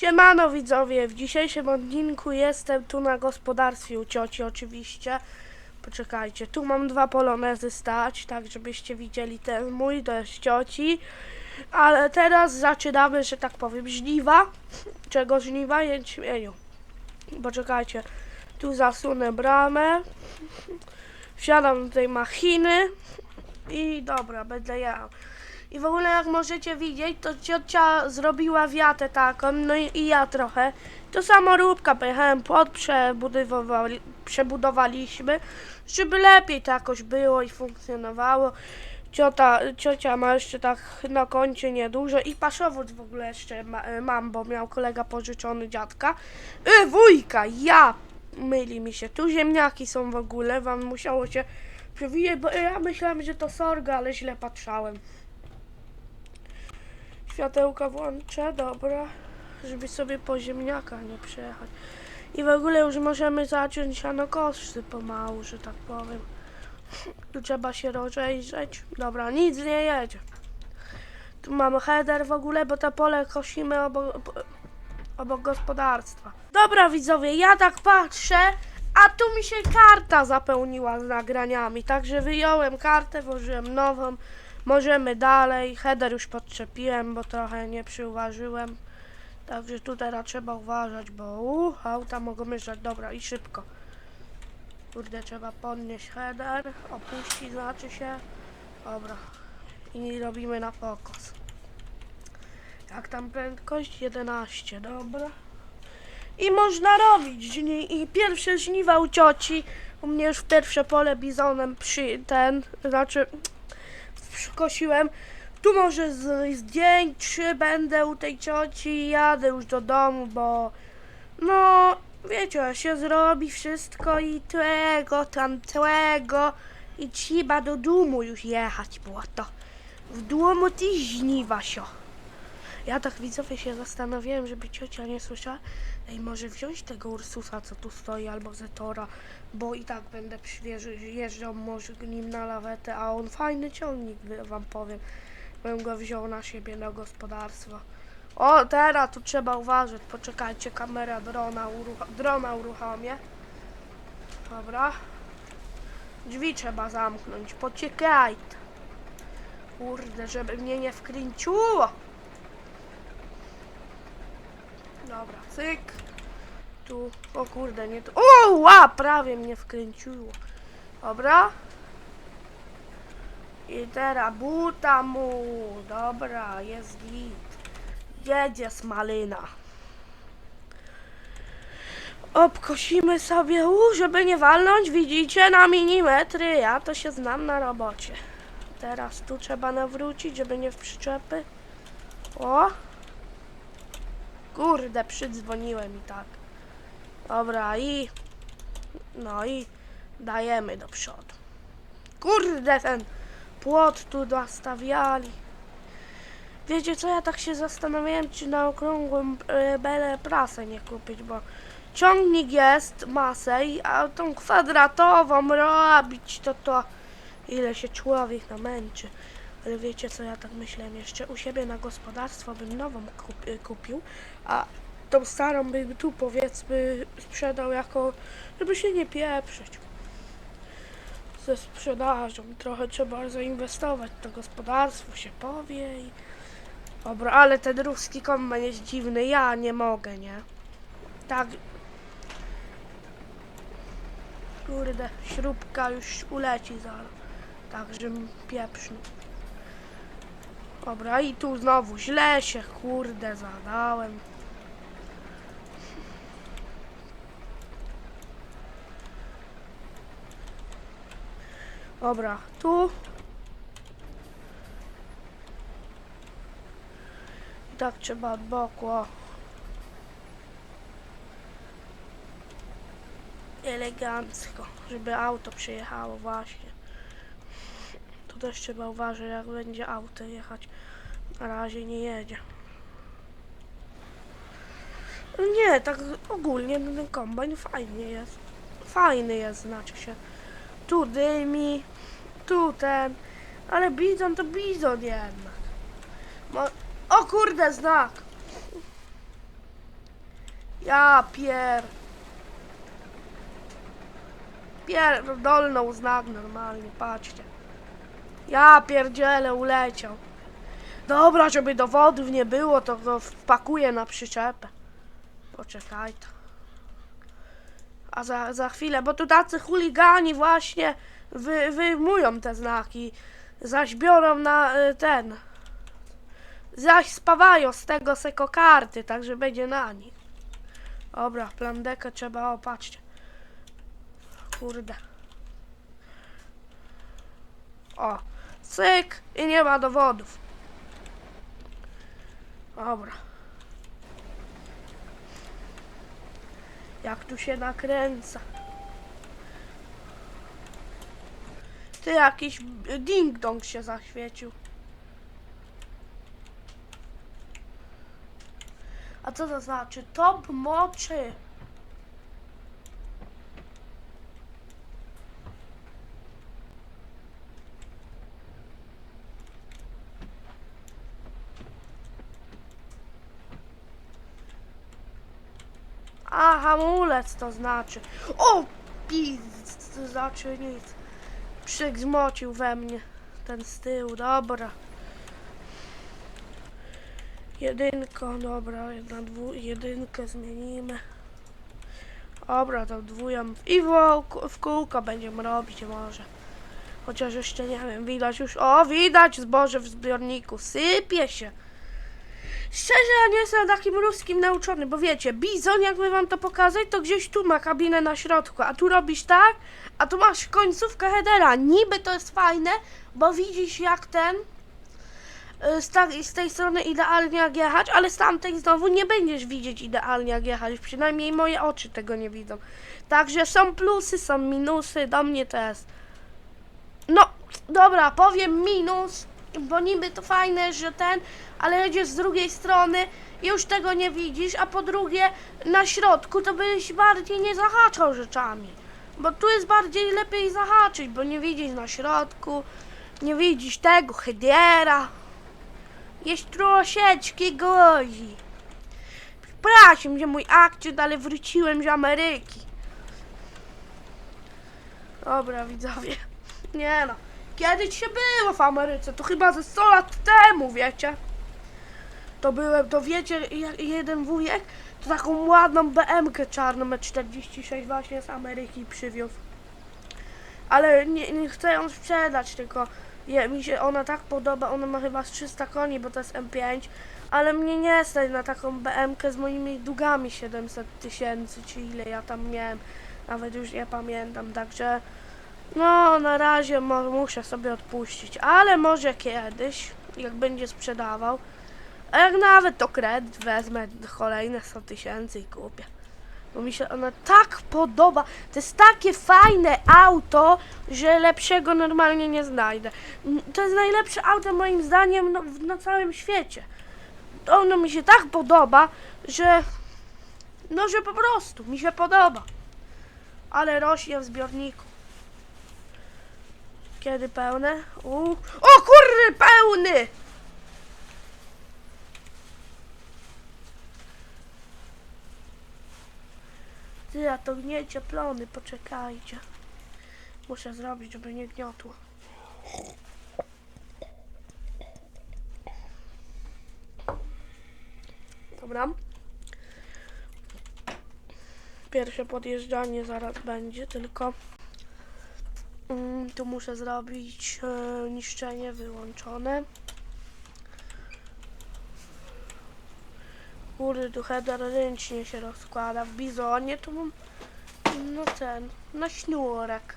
Siemano widzowie, w dzisiejszym odcinku jestem tu na gospodarstwie u cioci oczywiście. Poczekajcie, tu mam dwa polonezy stać, tak żebyście widzieli ten mój, to jest cioci. Ale teraz zaczynamy, że tak powiem, żniwa. Czego żniwa? Jęczmieniu. Poczekajcie, tu zasunę bramę. Wsiadam do tej machiny i dobra, będę jechał. I w ogóle jak możecie widzieć, to ciocia zrobiła wiatę taką, no i, i ja trochę. To samoróbka, pojechałem pod, przebudowali, przebudowaliśmy, żeby lepiej to jakoś było i funkcjonowało. Ciota, ciocia ma jeszcze tak na koncie niedużo i paszowód w ogóle jeszcze ma, e, mam, bo miał kolega pożyczony dziadka. Y, wujka, ja! Myli mi się, tu ziemniaki są w ogóle, wam musiało się przewijać, bo ja myślałem, że to sorga, ale źle patrzałem. Światełka włączę, dobra, żeby sobie po ziemniaka nie przejechać. I w ogóle już możemy zacząć sianokosy pomału, że tak powiem. Tu trzeba się rozejrzeć. Dobra, nic nie jedzie. Tu mamy header w ogóle, bo to pole kosimy obok, obok gospodarstwa. Dobra widzowie, ja tak patrzę, a tu mi się karta zapełniła z nagraniami, także wyjąłem kartę, włożyłem nową. Możemy dalej. Header już podczepiłem, bo trochę nie przyuważyłem. Także tu teraz trzeba uważać, bo uh, auta mogą jeżdżać. Dobra, i szybko. Kurde, trzeba podnieść header, opuścić znaczy się. Dobra. I robimy na pokos. Jak tam prędkość? 11, dobra. I można robić żni- i pierwsze żniwa u cioci. U mnie już pierwsze pole bizonem przy ten, znaczy kosiłem. Tu może z, z dzień trzy będę u tej cioci i jadę już do domu, bo no wiecie, się zrobi wszystko i tego, tamtego i trzeba do domu już jechać, bo to w domu ty żniwa się. Ja tak widzowie się zastanawiałem, żeby ciocia nie słyszała. Ej, może wziąć tego Ursusa, co tu stoi, albo Zetora, bo i tak będę przyjeżdżał może nim na lawetę, a on fajny ciągnik, wam powiem. Bym go wziął na siebie na gospodarstwo. O, teraz tu trzeba uważać. Poczekajcie, kamera drona, urucha- drona uruchomię. Dobra. Drzwi trzeba zamknąć. Poczekajcie. Kurde, żeby mnie nie wkręciło. Dobra, cyk. Tu, o kurde, nie tu. O, prawie mnie wkręciło. Dobra. I teraz buta mu. Dobra, jest git. Jedzie smalina. Obkosimy sobie, u, żeby nie walnąć, widzicie, na milimetry. Ja to się znam na robocie. Teraz tu trzeba nawrócić, żeby nie w przyczepy. O! Kurde, przydzwoniłem i tak. Dobra, i... No i dajemy do przodu. Kurde, ten płot tu nastawiali. Wiecie co, ja tak się zastanawiałem, czy na okrągłą e, belę prasę nie kupić, bo ciągnik jest masę, a tą kwadratową robić, to to ile się człowiek namęczy. Ale wiecie co, ja tak myślałem, jeszcze u siebie na gospodarstwo bym nową kup, e, kupił, a tą starą bym tu powiedzmy sprzedał jako, żeby się nie pieprzyć ze sprzedażą. Trochę trzeba zainwestować to gospodarstwo, się powie i... Dobra, ale ten ruski kombajn jest dziwny, ja nie mogę, nie? Tak... Kurde, śrubka już uleci zaraz. Także pieprznął. Dobra, i tu znowu źle się, kurde, zadałem. Dobra, tu. I tak trzeba od boku. O. Elegancko, żeby auto przyjechało właśnie. Tu też trzeba uważać, jak będzie auto jechać. Na razie nie jedzie. Nie, tak ogólnie ten kombajn fajnie jest. Fajny jest, znaczy się tu dymi, tu ten, ale bizon to bizon jednak. Mo o kurde, znak. Ja pier... Pierdolną znak normalnie, patrzcie. Ja pierdzielę, uleciał. Dobra, żeby dowodów nie było, to go wpakuję na przyczepę. Poczekaj to. A za, za chwilę, bo tu tacy chuligani właśnie wy, wyjmują te znaki. Zaś biorą na y, ten. Zaś spawają z tego seko karty, także będzie na nich. Dobra, plandekę trzeba opatrzeć. Kurde. O, cyk i nie ma dowodów. Dobra. Jak tu się nakręca. Ty jakiś ding-dong się zaświecił. A co to znaczy? Top moczy. A, hamulec to znaczy. O, pizd, to znaczy nic. Przygzmocił we mnie ten z tyłu, dobra. Jedynko, dobra, jedna, dwu, jedynkę zmienimy. Dobra, to dwują i w, w kółko będziemy robić może. Chociaż jeszcze nie wiem, widać już, o widać zboże w zbiorniku, sypie się. Szczerze, ja nie jestem takim ruskim nauczony, bo wiecie, bizon, jakby wam to pokazać, to gdzieś tu ma kabinę na środku, a tu robisz tak, a tu masz końcówkę headera. Niby to jest fajne, bo widzisz jak ten y, z, ta, z tej strony idealnie jak jechać, ale z tamtej znowu nie będziesz widzieć idealnie jak jechać, przynajmniej moje oczy tego nie widzą. Także są plusy, są minusy, do mnie to jest. No, dobra, powiem minus, bo niby to fajne, że ten, ale jedziesz z drugiej strony już tego nie widzisz, a po drugie na środku to byś bardziej nie zahaczał rzeczami. Bo tu jest bardziej lepiej zahaczyć, bo nie widzisz na środku, nie widzisz tego headera. Jest troszeczkę gozi. Przepraszam, że mój akcent, ale wróciłem z Ameryki. Dobra, widzowie. Nie no. Kiedyś się było w Ameryce, to chyba ze 100 lat temu, wiecie. To byłem, to wiecie, je- jeden wujek to taką ładną BM-kę czarną E46 właśnie z Ameryki przywiózł. Ale nie, nie chcę ją sprzedać, tylko je, mi się ona tak podoba, ona ma chyba z 300 koni, bo to jest M5, ale mnie nie stać na taką BM-kę z moimi długami 700 tysięcy, czy ile ja tam miałem, nawet już nie pamiętam, także no na razie muszę sobie odpuścić, ale może kiedyś, jak będzie sprzedawał, a jak nawet to kredyt wezmę kolejne 100 tysięcy i kupię. Bo mi się ona tak podoba. To jest takie fajne auto, że lepszego normalnie nie znajdę. To jest najlepsze auto moim zdaniem no, na całym świecie. Ono mi się tak podoba, że no, że po prostu mi się podoba. Ale rośnie w zbiorniku. Kiedy pełne? U. O kurry, pełny! Ty, a to gniecie plony, poczekajcie. Muszę zrobić, żeby nie gniotło. Dobra. Pierwsze podjeżdżanie zaraz będzie, tylko tu muszę zrobić e, niszczenie wyłączone. Kurde, tu header ręcznie się rozkłada. W bizonie tu mam, no ten, na śniurek.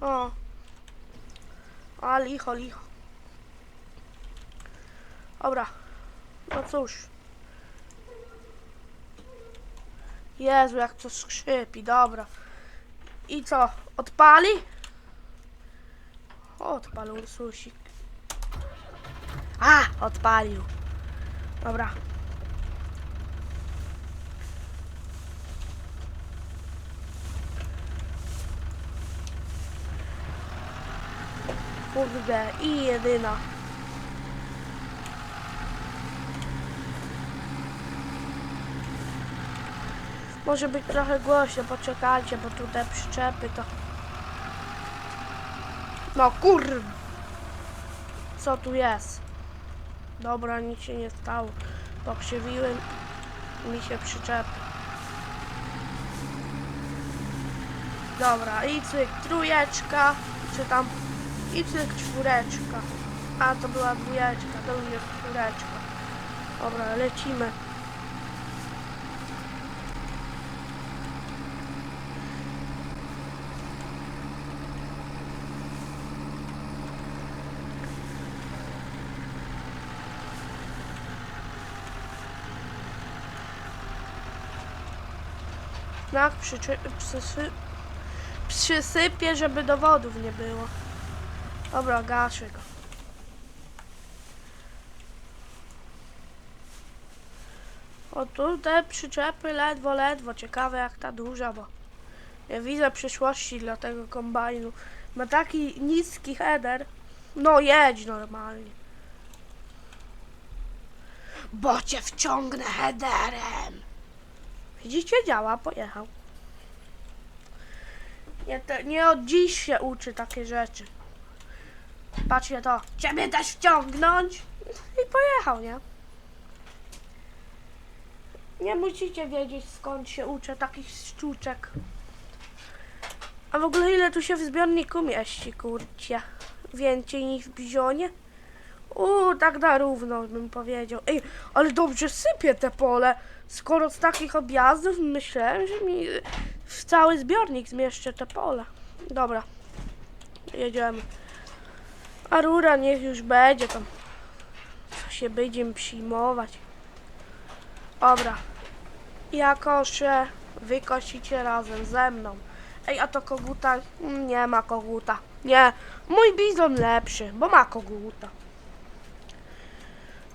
O. A, licho, licho. Dobra. No cóż. Jezu, jak to skrzypi, dobra. I co, odpali? Odpal Ursusik. A, odpalił. Dobra. Kurde, i jedyna. Może być trochę głośno, poczekajcie, bo tu te przyczepy to... No kur... Co tu jest? Dobra, nic się nie stało. Pokrzywiły mi się przyczepy. Dobra, i cyk trójeczka, czy tam i cyk czwóreczka. A, to była dwójeczka, to już jest czwóreczka. Dobra, lecimy. Tak, przyczy, przysy, przysypię, żeby dowodów nie było. Dobra, gaszę go. O tu te przyczepy ledwo, ledwo. Ciekawe jak ta duża, bo nie widzę przyszłości dla tego kombajnu. Ma taki niski header. No jedź normalnie. Bo cię wciągnę headerem. Widzicie, działa, pojechał. Nie, te, nie od dziś się uczy takie rzeczy. Patrzcie to. Ciebie też wciągnąć. I pojechał, nie? Nie musicie wiedzieć skąd się uczę takich sztuczek. A w ogóle ile tu się w zbiorniku mieści, kurcie? Więcej niż w bizionie? Uuu, tak na równo bym powiedział. Ej, ale dobrze sypie te pole. Skoro z takich objazdów myślałem, że mi w cały zbiornik zmieszczę te pole. Dobra, jedziemy. A rura niech już będzie tam. Co się będziemy przyjmować. Dobra. Ja koszę, wy kosicie razem ze mną. Ej, a to koguta? Nie ma koguta. Nie, mój bizon lepszy, bo ma koguta.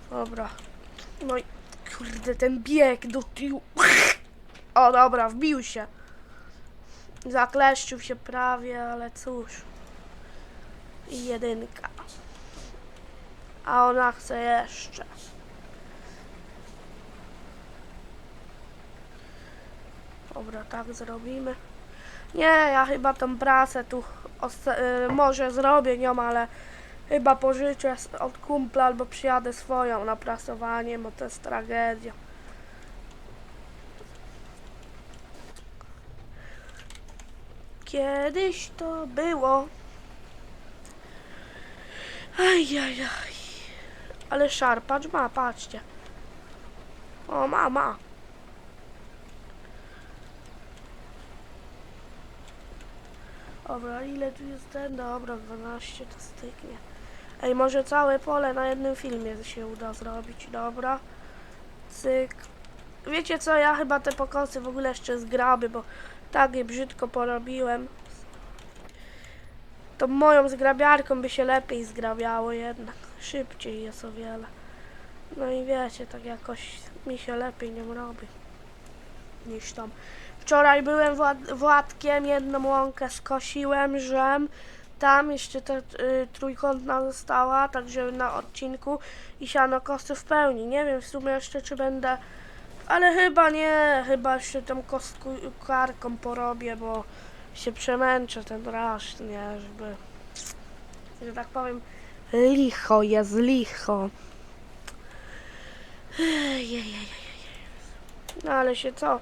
Dobra. No i kurde, ten bieg do tyłu. O, dobra, wbił się. Zakleszczył się prawie, ale cóż. I jedynka. A ona chce jeszcze. Dobra, tak zrobimy. Nie, ja chyba tą prasę tu y, może zrobię nią, ale chyba pożyczę od kumpla albo przyjadę swoją na prasowanie, bo to jest tragedia. Kiedyś to było. Ajajaj. Ale szarpacz ma, patrzcie. O, ma, ma. Dobra, ile tu jest ten? Dobra, 12 to styknie. Ej, może całe pole na jednym filmie się uda zrobić, dobra. Cyk. Wiecie co, ja chyba te pokosy w ogóle jeszcze zgrabię, bo tak je brzydko porobiłem. To moją zgrabiarką by się lepiej zgrabiało jednak. Szybciej jest o wiele. No i wiecie, tak jakoś mi się lepiej nią robi. Niż tam. Wczoraj byłem Wład- Władkiem, jedną łąkę skosiłem, żem. Tam jeszcze ta y, trójkątna została, także na odcinku i siano kosy w pełni. Nie wiem w sumie jeszcze czy będę, ale chyba nie, chyba jeszcze tą kostkarką porobię, bo się przemęczę ten raz, nie, żeby, że tak powiem, licho jest licho. No ale się co?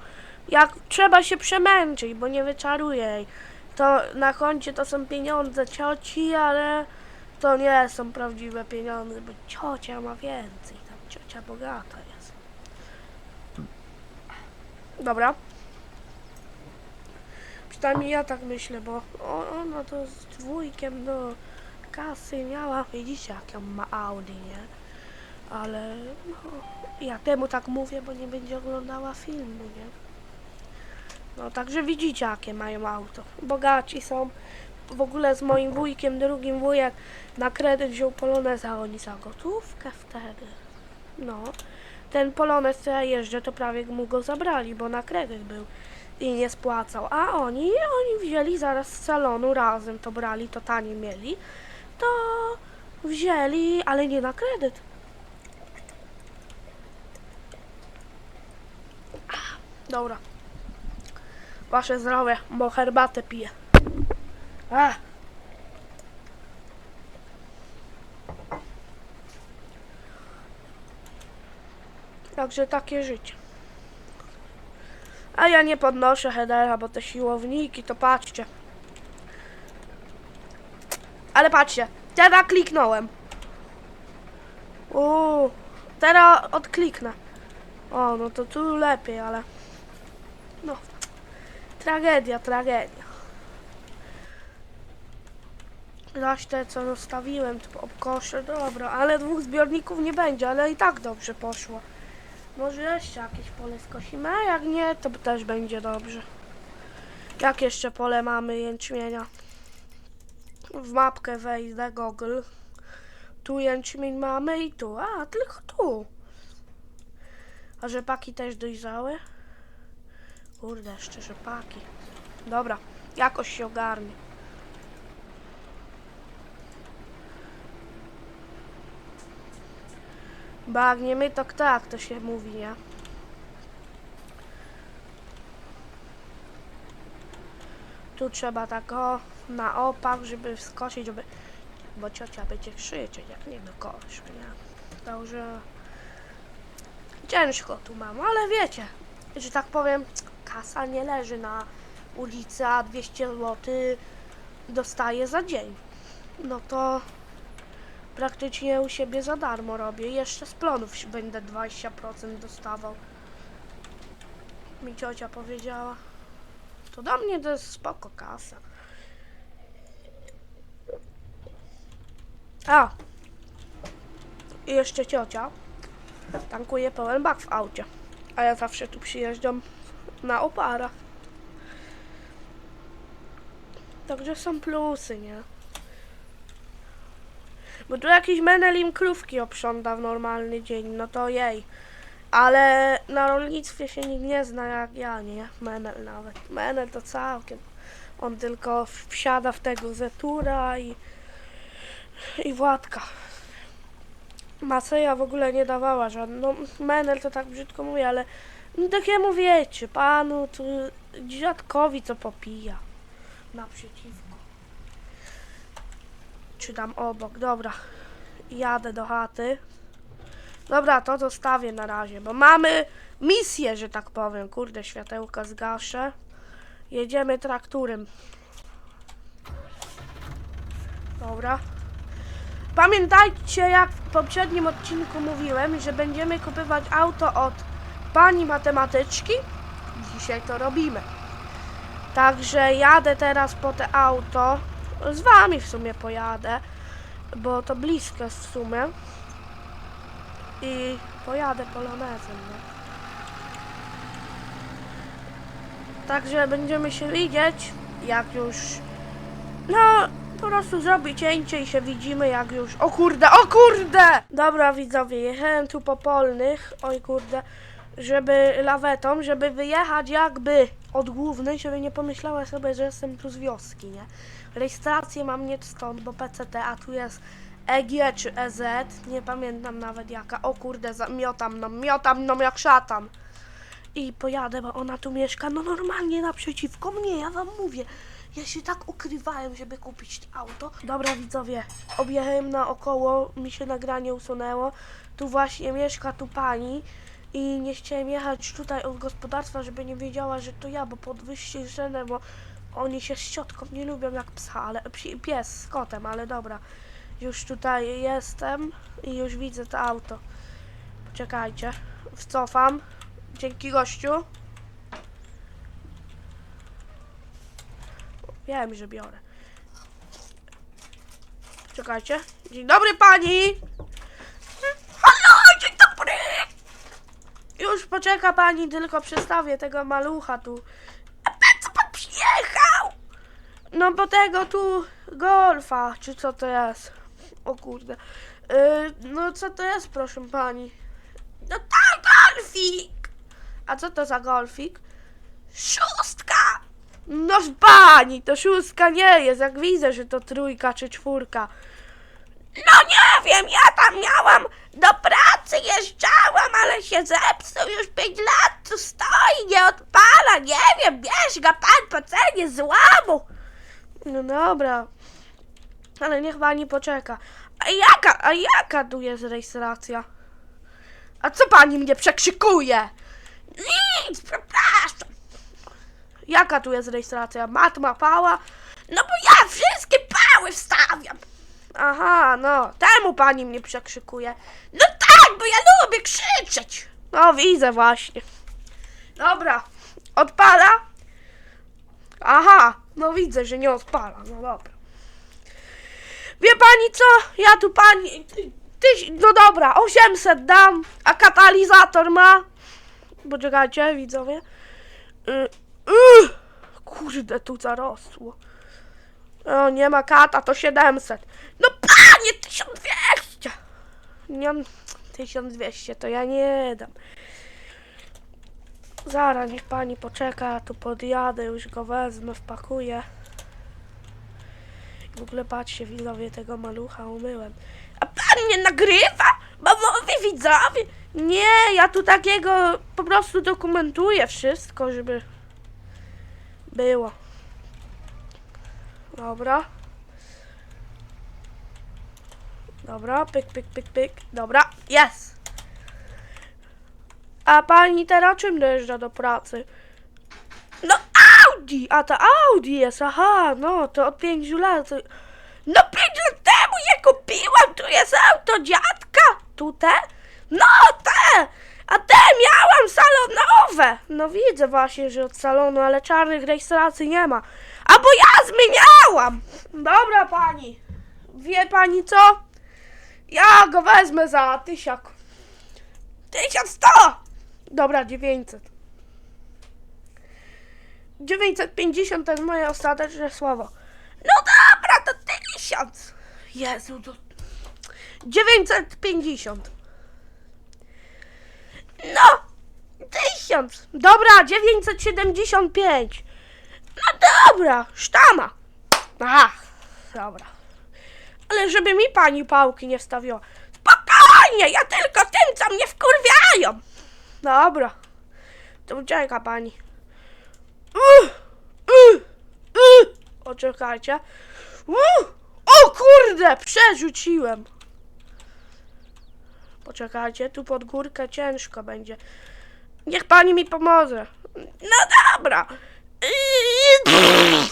Jak trzeba się przemęczyć, bo nie wyczaruję. To na koncie to są pieniądze cioci, ale to nie są prawdziwe pieniądze, bo ciocia ma więcej. Tam ciocia bogata jest. Dobra. Przynajmniej ja tak myślę, bo ona to z dwójkiem do kasy miała. Widzicie, jak ją ma Audi, nie? Ale no, ja temu tak mówię, bo nie będzie oglądała filmu, nie? No także widzicie jakie mają auto. Bogaci są. W ogóle z moim wujkiem, drugim wujek na kredyt wziął a oni za gotówkę wtedy. No. Ten polonez co ja jeżdżę, to prawie mu go zabrali, bo na kredyt był i nie spłacał. A oni, oni wzięli zaraz z salonu razem, to brali, to tanie mieli. To wzięli, ale nie na kredyt. Dobra. Wasze zdrowie, bo herbatę piję. A. Także takie życie. A ja nie podnoszę headera, bo te siłowniki, to patrzcie. Ale patrzcie, teraz kliknąłem. Uuu, teraz odkliknę. O, no to tu lepiej, ale... Tragedia, tragedia. Zaś te, co zostawiłem, to obkoszę, dobra, ale dwóch zbiorników nie będzie, ale i tak dobrze poszło. Może jeszcze jakieś pole skosimy, a jak nie, to też będzie dobrze. Jak jeszcze pole mamy jęczmienia? W mapkę wejdę, Google. Tu jęczmień mamy i tu. A, tylko tu. A rzepaki też dojrzałe? Kurde, jeszcze rzepaki. Dobra, jakoś się ogarnie. Bagniemy to tak, to się mówi, nie? Tu trzeba tak o, na opak, żeby skosić, żeby... Bo ciocia będzie krzyczeć, jak nie dokoszmy, nie? Także... Ciężko tu mam, ale wiecie, że tak powiem, kasa nie leży na ulicy, a 200 zł dostaję za dzień. No to praktycznie u siebie za darmo robię. Jeszcze z plonów będę 20% dostawał. Mi ciocia powiedziała. To do mnie to jest spoko kasa. A! I jeszcze ciocia tankuje pełen bak w aucie. A ja zawsze tu przyjeżdżam na oparach. Także są plusy, nie? Bo tu jakiś menel im krówki oprząta w normalny dzień, no to jej. Ale na rolnictwie się nikt nie zna jak ja, nie? Menel nawet. Menel to całkiem. On tylko wsiada w tego Zetura i, i Władka. Maceja w ogóle nie dawała żadną. No, menel to tak brzydko mówię, ale no takiemu wiecie, panu tu dziadkowi co popija. Naprzeciwko. Czy tam obok, dobra. Jadę do chaty. Dobra, to zostawię na razie, bo mamy misję, że tak powiem. Kurde, światełka zgaszę. Jedziemy trakturem. Dobra. Pamiętajcie, jak w poprzednim odcinku mówiłem, że będziemy kupywać auto od pani matematyczki. Dzisiaj to robimy. Także jadę teraz po te auto. Z wami w sumie pojadę, bo to blisko w sumie. I pojadę polonezem, nie? Także będziemy się widzieć, jak już... No, po prostu zrobię cięcie i się widzimy, jak już... O kurde, o kurde! Dobra, widzowie, jechałem tu po polnych, oj kurde, żeby lawetą, żeby wyjechać jakby od głównej, żeby nie pomyślała sobie, że jestem tu z wioski, nie? Rejestrację mam nie stąd, bo PCT, a tu jest EG czy EZ, nie pamiętam nawet jaka. O kurde, miotam no, miotam no jak szatan. I pojadę, bo ona tu mieszka, no normalnie naprzeciwko mnie, ja wam mówię. Ja się tak ukrywałem, żeby kupić to auto. Dobra widzowie, objechałem naokoło, mi się nagranie usunęło. Tu właśnie mieszka tu pani i nie chciałem jechać tutaj od gospodarstwa, żeby nie wiedziała, że to ja, bo podwyższy cenę, bo oni się z ciotką nie lubią jak psa, ale pies z kotem, ale dobra. Już tutaj jestem i już widzę to auto. Czekajcie, wcofam. Dzięki gościu. Wiem, że biorę. Czekajcie. Dzień dobry pani! Halo, dzień dobry! Już poczeka pani, tylko przestawię tego malucha tu. A co pan przyjechał? No bo tego tu golfa, czy co to jest? O kurde. Yy, no co to jest, proszę pani? No tak, golfik! A co to za golfik? Szóstka! No z pani, to szóstka nie jest, jak widzę, że to trójka czy czwórka. No nie wiem, ja tam miałam, do pracy jeżdżałam, ale się zepsuł już pięć lat tu stoi, nie odpala, nie wiem, bierz go pan po cenie złamu. No dobra, ale niech pani poczeka. A jaka, a jaka tu jest rejestracja? A co pani mnie przekrzykuje? Nic, przepraszam. Jaka tu jest rejestracja? Matma pała? No bo ja wszystkie pały wstawiam. Aha, no, temu pani mnie przekrzykuje. No tak, bo ja lubię krzyczeć. No widzę właśnie. Dobra, odpala? Aha, no widzę, że nie odpala, no dobra. Wie pani co? Ja tu pani... Ty, ty, no dobra, 800 dam, a katalizator ma... Poczekajcie, widzowie. Y, y, kurde, tu zarosło. O, nie ma kata, to 700. No panie, 1200. Nie, 1200 to ja nie dam. Zara, niech pani poczeka, tu podjadę, już go wezmę, wpakuję. W ogóle patrzcie, widzowie, tego malucha umyłem. A pan mnie nagrywa? Mówię widzowie. Nie, ja tu takiego po prostu dokumentuję wszystko, żeby było. Dobra. Dobra, pyk, pyk, pyk, pyk. Dobra, jest. A pani teraz czym dojeżdża do pracy? No Audi! A to Audi jest, aha, no to od pięciu lat. No pięć lat temu je kupiłam, tu jest auto dziadka, tu te? No te! A te miałam salonowe! No widzę właśnie, że od salonu, ale czarnych rejestracji nie ma. A bo ja zmieniałam! Dobra pani, wie pani co? Ja go wezmę za tysiak. Tysiąc sto! Dobra, dziewięćset. 950 to jest moje ostateczne słowo. No dobra, to 1000. Jezu, to... 950. No, 1000. Dobra, 975. No dobra, sztama. Ach, dobra. Ale żeby mi pani pałki nie wstawiła. Spokojnie, ja tylko tym, co mnie wkurwiają. Dobra, to czeka pani. Uh, uh, uh. Uh, o kurde, przerzuciłem. Poczekajcie, tu pod górkę ciężko będzie. Niech pani mi pomoże. No dobra.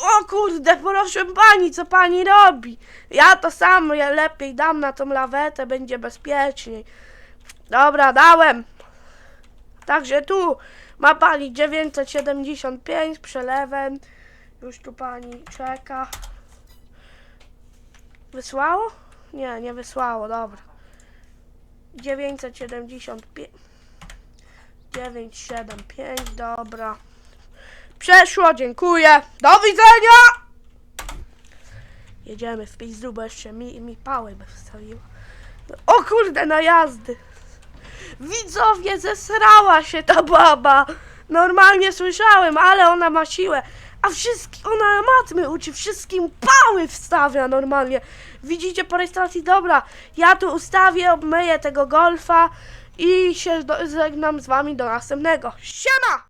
O kurde, proszę pani, co pani robi? Ja to samo, ja lepiej dam na tą lawetę, będzie bezpieczniej. Dobra, dałem. Także tu ma pani 975 z przelewem. Już tu pani czeka. Wysłało? Nie, nie wysłało, dobra. 975. 975, dobra. Przeszło, dziękuję. Do widzenia! Jedziemy w pizdu, bo jeszcze mi, mi pałę by wstawiła. O kurde, na jazdy. Widzowie, zesrała się ta baba. Normalnie słyszałem, ale ona ma siłę. A wszystkim, ona matmy uczy, wszystkim pały wstawia normalnie. Widzicie po rejestracji? Dobra, ja tu ustawię, obmyję tego golfa i się do, żegnam z wami do następnego. Siema!